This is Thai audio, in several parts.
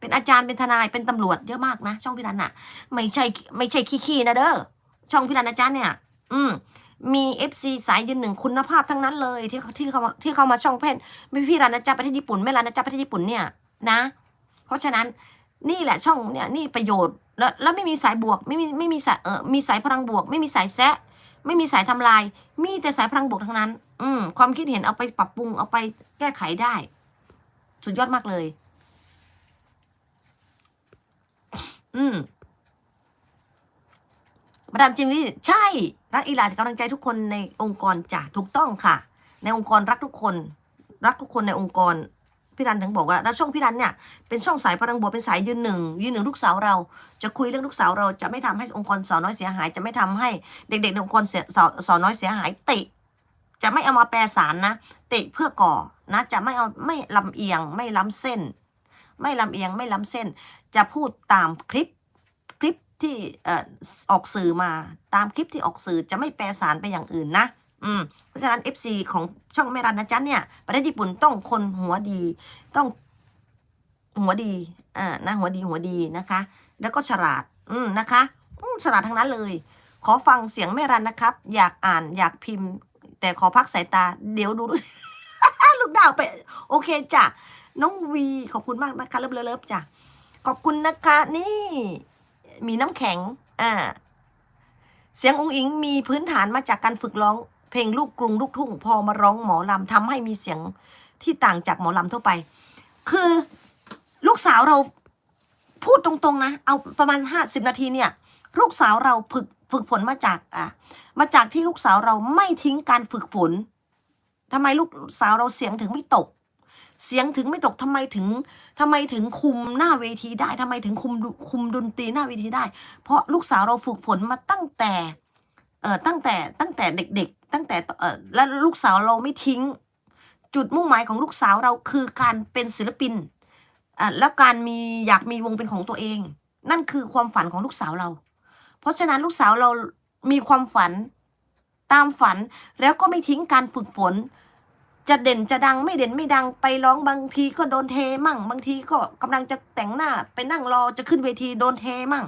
เป็นอาจารย์เป็นทนายเป็นตำรวจเยอะมากนะช่องพี่รันอะไม่ใช่ไม่ใช่ขี้ๆนะเด้อช่องพี่รันอาจารย์เนี่ย อืมมีเอฟซีสายยืนหนึ่งคุณภาพทั้งนั้นเลย ที่เขาที่เขาที่เขามาช่องเพนไม่พี่รันนะจ๊ะประเทศญี่ปุ่นไม่รันนะจ๊ะประเทศญี่ปุ่นเนี่ยนะ เพราะฉะนั้นนี่แหละช่องเนี่ยนี่ประโยชน์แล้วแล้วไม่มีสายบวกไม่มีไม่มีสายเออมีสายพลังบวก ไม่มีสายแซะไม่มีสายทำลาย มีแต่สายพลังบวกทั้งนั้น อืมความคิดเห็นเอาไปปรับปรุงเอาไปแก้ไขได้ สุดยอดมากเลย อืมมาดามจิมมี่ใช่ รักอีหลานกำลังใจทุกคนในองค์กรจ้ะถูกต้องค่ะ ในองค์กรรักทุกคน รักทุกคนในองค์กรพี่รันถึงบอกว่าแล้วช่องพี่รันเนี่ยเป็นช่องสายพลังบวกเป็นสายยืนหนึ่งยืนหนึ่งลูกสาวเรา จะคุยเรื่องลูกสาวเราจะไม่ทำให้องค์กรสาวน้อยเสียหาย จะไม่ทำให้เด็กๆในองค์กรเสียสาวสาวน้อยเสียหายติ จะไม่เอามาแปรสารนะติเพื่อก่อนะ จะไม่เอาไม่ลำเอียงไม่ล้ำเส้น ไม่ลำเอียงไม่ล้ำเส้น จะพูดตามคลิปคลิปที่ออออกสื่อมาตามคลิปที่ออกสื่อจะไม่แปรสารไปอย่างอื่นนะอืมเพราะฉะนั้น FC ของช่องแม่รันนะจ๊ะเนี่ยประเทศญี่ปุ่นต้องคนหัวดีต้องหัวดีอ่านะหัวดีหัวดีนะคะ แล้วก็ฉลาดอืมนะคะอืมฉลาดทั้งนั้นเลย ขอฟังเสียงแม่รันนะครับ อยากอ่านอยากพิมพ์ แต่ขอพักสายตา เดี๋ยวดู ลูกดาวไป โอเคจ้ะ น้องวีขอบคุณมากนะคะเลิฟเลิฟจ้ะขอบคุณนะคะนี่ มีน้ำแข็ง อ่า เสียงองค์อิงมีพื้นฐานมาจากการฝึกร้อง เพลงลูกกรุงลูกทุ่ง พอมาร้องหมอลำทำให้มีเสียงที่ต่างจากหมอลำทั่วไป คือลูกสาวเราพูดตรงๆนะ เอาประมาณห้าสิบนาทีเนี่ย ลูกสาวเราฝึกฝึกฝนมาจาก อะ มาจากที่ลูกสาวเราไม่ทิ้งการฝึกฝนทำไมลูกสาวเราเสียงถึงไม่ตก เสียงถึงไม่ตกทำไมถึงทำไมถึงคุมหน้าเวทีได้ทำไมถึงคุมคุมดนตรีหน้าเวทีได้ เพราะลูกสาวเราฝึกฝนมาตั้งแต่เอ่อตั้งแต่ตั้งแต่เด็ก ๆ ตั้งแต่เอ่อและลูกสาวเราไม่ทิ้ง จุดมุ่งหมายของลูกสาวเราคือการเป็นศิลปินอะแล้วการมีอยากมีวงเป็นของตัวเอง นั่นคือความฝันของลูกสาวเรา เพราะฉะนั้นลูกสาวเรามีความฝันตามฝันแล้วก็ไม่ทิ้งการฝึกฝน จะเด่นจะดังไม่เด่นไม่ดังไปร้องบางทีก็โดนเทมั่ง บางทีก็กำลังจะแต่งหน้าไปนั่งรอจะขึ้นเวทีโดนเทมั่ง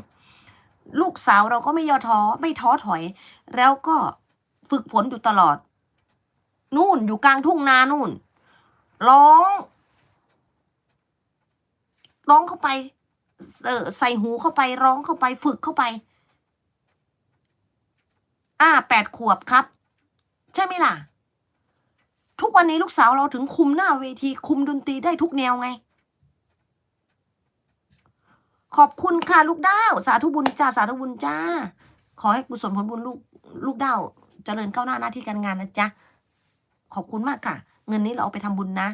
ลูกสาวเราก็ไม่ย่อท้อไม่ท้อถอย แล้วก็ฝึกฝนอยู่ตลอด นู่นอยู่กลางทุ่งนานู่น ร้อง ร้องเข้าไปใส่หูเข้าไปร้องเข้าไปฝึกเข้าไป อ่าแปดขวบครับ ใช่ไหมล่ะ ทุกวันนี้ลูกสาวเราถึงคุมหน้าเวที คุมดนตรีได้ทุกแนวไง ขอบคุณค่ะลูกดาว สาธุบุญจ้าสาธุบุญจ้า ขอให้กุศลผลบุญลูกลูกดาวเจริญก้าวหน้าหน้าที่การงานนะจ๊ะ ขอบคุณมากค่ะ เงินนี้เราเอาไปทำบุญนะ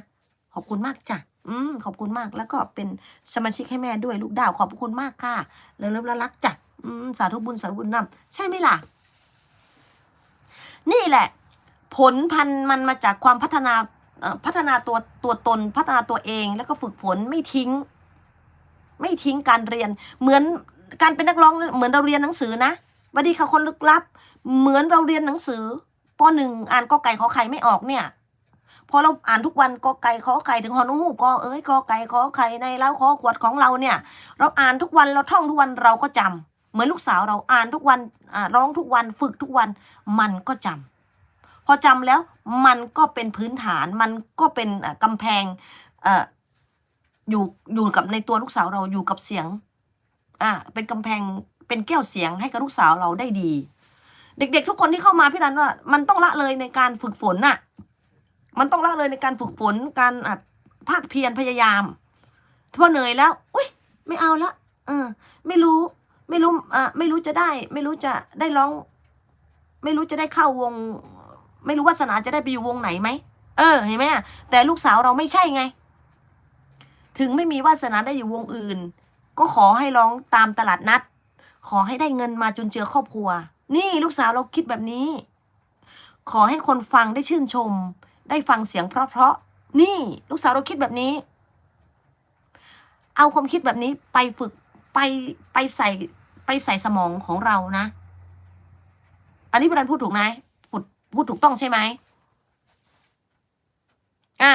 ขอบคุณมากจ้ะอืมขอบคุณมากแล้วก็เป็นสมาชิกให้แม่ด้วยลูกดาว ขอบคุณมากค่ะเลิฟๆรักจ้ะอืมสาธุบุญสาธุบุญนำใช่ไหมล่ะ นี่แหละ ผลพันธุ์มันมาจากความพัฒนาพัฒนาตัวตัวตนพัฒนาตัวเอง แล้วก็ฝึกฝนไม่ทิ้ง ไม่ทิ้งการเรียน เหมือนการเป็นนักร้องเหมือนเราเรียนหนังสือนะวันดีค่ะคนลึกลับ เหมือนเราเรียนหนังสือปหนึ่งอ่านกอไก่ขอไข่ไม่ออกเนี่ยพอเราอ่านทุกวันกอไก่ขอไข่ถึงฮอนูกอเอ้ยกอไก่ขอไข่ในเล้าขอขวดของเราเนี่ย เราอ่านทุกวันเราท่องทุกวันเราก็จำเหมือนลูกสาวเราอ่านทุกวันร้องทุกวันฝึกทุกวันมันก็จำ พอจำแล้วมันก็เป็นพื้นฐานมันก็เป็นอะกำแพงออยู่อยู่กับในตัวลูกสาวเราอยู่กับเสียง อ่า เป็นกำแพงเป็นแก้วเสียงให้กับลูกสาวเราได้ดี เด็ก ๆ ทุกคนที่เข้ามาพี่รันว่า มันต้องละเลยในการฝึกฝนน่ะ มันต้องละเลยในการฝึกฝนการภาคเพียรพยายามพอเหนื่อยแล้ว อุ้ยไม่เอาละเออ ไม่รู้ ไม่รู้อะไม่รู้จะได้ ไม่รู้จะได้ร้อง ไม่รู้จะได้เข้าวง ไม่รู้วาสนาจะได้ไปอยู่วงไหนไหมเออเห็นไหมแต่ลูกสาวเราไม่ใช่ไง ถึงไม่มีวาสนาได้อยู่วงอื่น ก็ขอให้ร้องตามตลาดนัด ขอให้ได้เงินมาจุนเจือครอบครัว นี่ลูกสาวเราคิดแบบนี้ ขอให้คนฟังได้ชื่นชม ได้ฟังเสียงเพราะๆนี่ ลูกสาวเราคิดแบบนี้ เอาความคิดแบบนี้ไปฝึกไปไปใส่ไปใส่สมองของเรานะ อันนี้พี่รันพูดถูกไหม พูดถูกต้องใช่ไหมอ่า